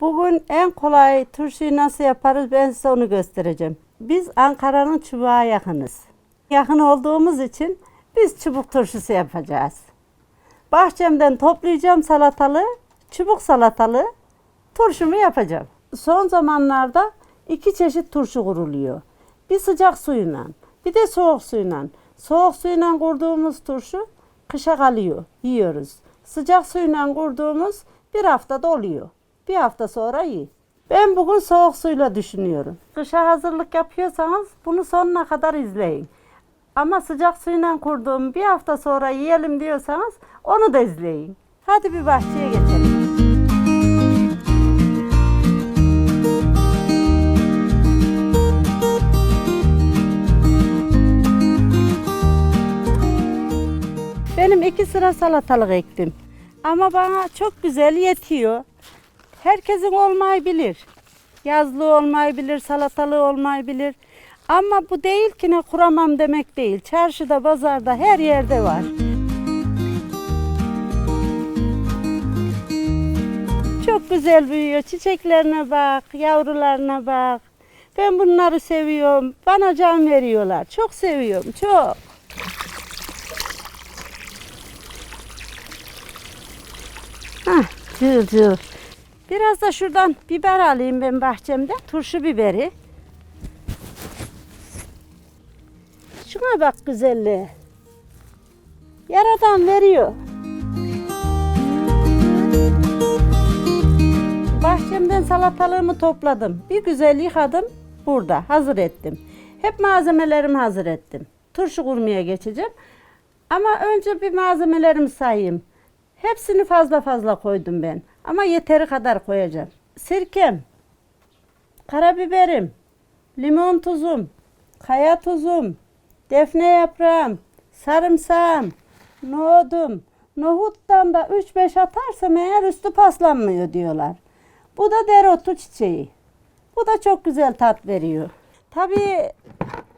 Bugün en kolay turşuyu nasıl yaparız ben size onu göstereceğim. Biz Ankara'nın çubuğa yakınız. Yakın olduğumuz için biz çubuk turşusu yapacağız. Bahçemden toplayacağım salatalı, çubuk salatalı turşumu yapacağım. Son zamanlarda iki çeşit turşu kuruluyor. Bir sıcak suyla, bir de soğuk suyla. Soğuk suyla kurduğumuz turşu kışa kalıyor, yiyoruz. Sıcak suyla kurduğumuz bir haftada oluyor. Bir hafta sonra iyi. Ben bugün soğuk suyla düşünüyorum. Kışa hazırlık yapıyorsanız bunu sonuna kadar izleyin. Ama sıcak suyla kurduğum bir hafta sonra yiyelim diyorsanız onu da izleyin. Hadi bir bahçeye geçelim. Benim iki sıra salatalık ektim. Ama bana çok güzel yetiyor. Herkesin olmayabilir. Yazlığı olmayabilir, salatalığı olmayabilir. Ama bu değil ki ne kuramam demek değil. Çarşıda, pazarda, her yerde var. Çok güzel büyüyor. Çiçeklerine bak, yavrularına bak. Ben bunları seviyorum. Bana can veriyorlar. Çok seviyorum, çok. Hah, cır cır. Biraz da şuradan biber alayım ben bahçemde. Turşu biberi. Şuna bak güzelliğe. Yaradan veriyor. Bahçemden salatalığımı topladım. Bir güzel yıkadım. Burada hazır ettim. Hep malzemelerimi hazır ettim. Turşu kurmaya geçeceğim. Ama önce bir malzemelerimi sayayım. Hepsini fazla fazla koydum ben. Ama yeteri kadar koyacağım. Sirkem, karabiberim, limon tuzum, kaya tuzum, defne yaprağım, sarımsağım, nohudum. Nohuttan da 3-5 atarsam eğer üstü paslanmıyor diyorlar. Bu da dereotu çiçeği. Bu da çok güzel tat veriyor. Tabii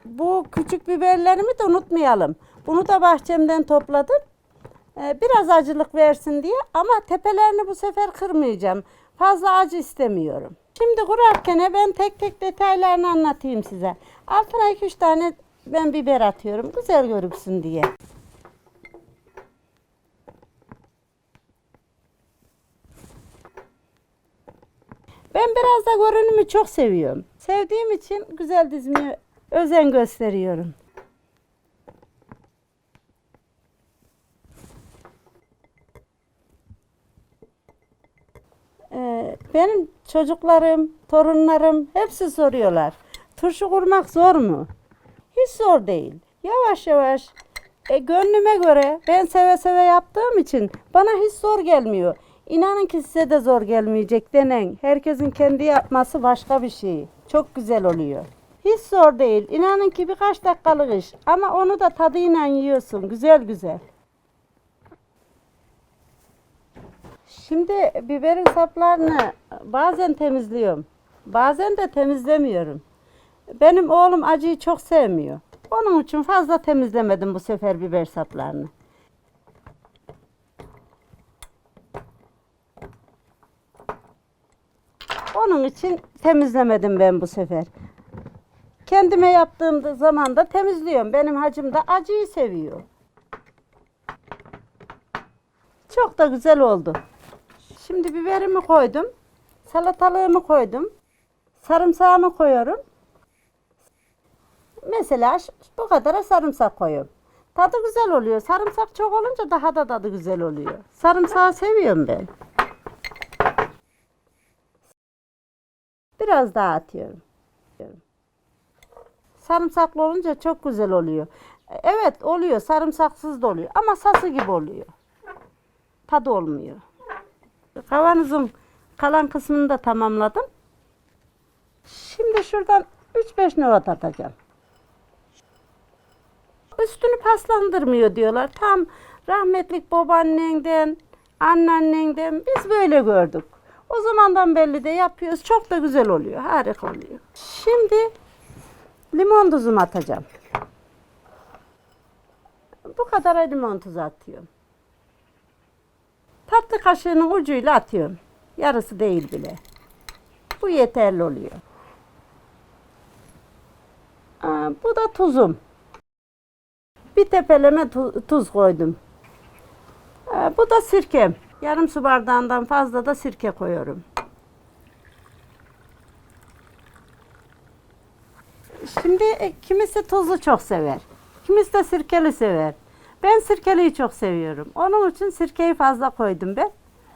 bu küçük biberlerimi de unutmayalım. Bunu da bahçemden topladım. Ee, biraz acılık versin diye ama tepelerini bu sefer kırmayacağım. Fazla acı istemiyorum. Şimdi kurarken ben tek tek detaylarını anlatayım size. Altına 2-3 tane ben biber atıyorum. Güzel görünsün diye. Ben biraz da görünümü çok seviyorum. Sevdiğim için güzel dizmeye özen gösteriyorum. Ee, benim çocuklarım, torunlarım hepsi soruyorlar. Turşu kurmak zor mu? Hiç zor değil. Yavaş yavaş e, gönlüme göre ben seve seve yaptığım için bana hiç zor gelmiyor. İnanın ki size de zor gelmeyecek denen. Herkesin kendi yapması başka bir şey. Çok güzel oluyor. Hiç zor değil. İnanın ki birkaç dakikalık iş. Ama onu da tadıyla yiyorsun. Güzel güzel. Şimdi biberin saplarını bazen temizliyorum. Bazen de temizlemiyorum. Benim oğlum acıyı çok sevmiyor. Onun için fazla temizlemedim bu sefer biber saplarını. Onun için temizlemedim ben bu sefer. Kendime yaptığım zaman da temizliyorum. Benim hacım da acıyı seviyor. Çok da güzel oldu. Şimdi biberimi koydum. Salatalığımı koydum. Sarımsağımı koyuyorum. Mesela bu kadara sarımsak koyuyorum. Tadı güzel oluyor. Sarımsak çok olunca daha da tadı güzel oluyor. Sarımsağı seviyorum ben. Biraz daha atıyorum. Sarımsaklı olunca çok güzel oluyor. Evet oluyor. Sarımsaksız da oluyor. Ama sası gibi oluyor. Tadı olmuyor. Kavanozun kalan kısmını da tamamladım. Şimdi şuradan 3-5 nohut atacağım. Üstünü paslandırmıyor diyorlar. Tam rahmetlik babaannenden, anneannenden biz böyle gördük. O zamandan belli de yapıyoruz. Çok da güzel oluyor. Harika oluyor. Şimdi limon tuzumu atacağım. Bu kadar limon tuzu atıyorum. Tatlı kaşığının ucuyla atıyorum. Yarısı değil bile. Bu yeterli oluyor. Aa, bu da tuzum. Bir tepeleme tu- tuz koydum. Aa, bu da sirkem. Yarım su bardağından fazla da sirke koyuyorum. Şimdi e, kimisi tuzlu çok sever. Kimisi de sirkeli sever. Ben sirkeliyi çok seviyorum. Onun için sirkeyi fazla koydum ben.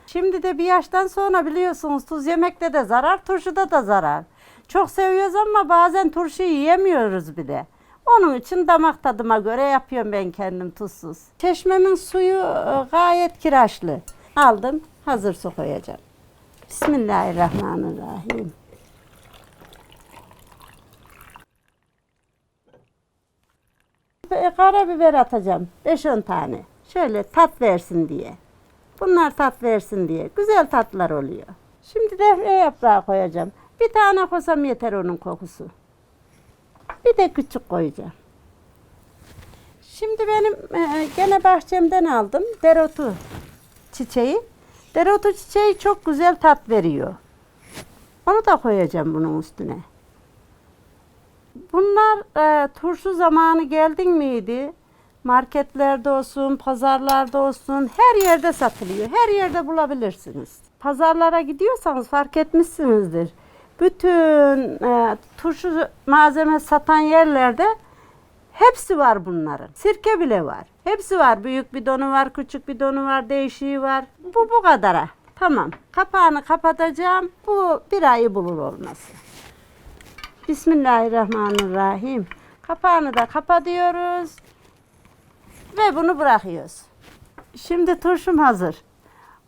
Şimdi de bir yaştan sonra biliyorsunuz tuz yemekte de zarar, turşuda da zarar. Çok seviyoruz ama bazen turşu yiyemiyoruz bir de. Onun için damak tadıma göre yapıyorum ben kendim tuzsuz. Çeşmemin suyu e, gayet kiraşlı. Aldım, hazır su koyacağım. Bismillahirrahmanirrahim. Ve Karabiber atacağım. 5-10 tane. Şöyle tat versin diye. Bunlar tat versin diye. Güzel tatlar oluyor. Şimdi defne yaprağı koyacağım. Bir tane koysam yeter onun kokusu. Bir de küçük koyacağım. Şimdi benim e, gene bahçemden aldım dereotu çiçeği. Dereotu çiçeği çok güzel tat veriyor. Onu da koyacağım bunun üstüne. Bunlar e, turşu zamanı geldin miydi? Marketlerde olsun, pazarlarda olsun her yerde satılıyor. Her yerde bulabilirsiniz. Pazarlara gidiyorsanız fark etmişsinizdir. Bütün e, turşu malzeme satan yerlerde hepsi var bunların. Sirke bile var. Hepsi var. Büyük bidonu var, küçük bidonu var, değişiği var. Bu bu kadara. Tamam. Kapağını kapatacağım. Bu bir ayı bulur olması. Bismillahirrahmanirrahim. Kapağını da kapatıyoruz. Ve bunu bırakıyoruz. Şimdi turşum hazır.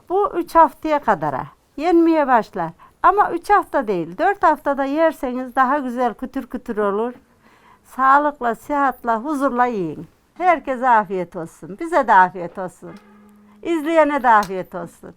Bu 3 haftaya kadara yenmeye başlar. Ama 3 hafta değil, 4 haftada yerseniz daha güzel kütür kütür olur. Sağlıkla, sıhhatla, huzurla yiyin. Herkese afiyet olsun. Bize de afiyet olsun. İzleyene de afiyet olsun.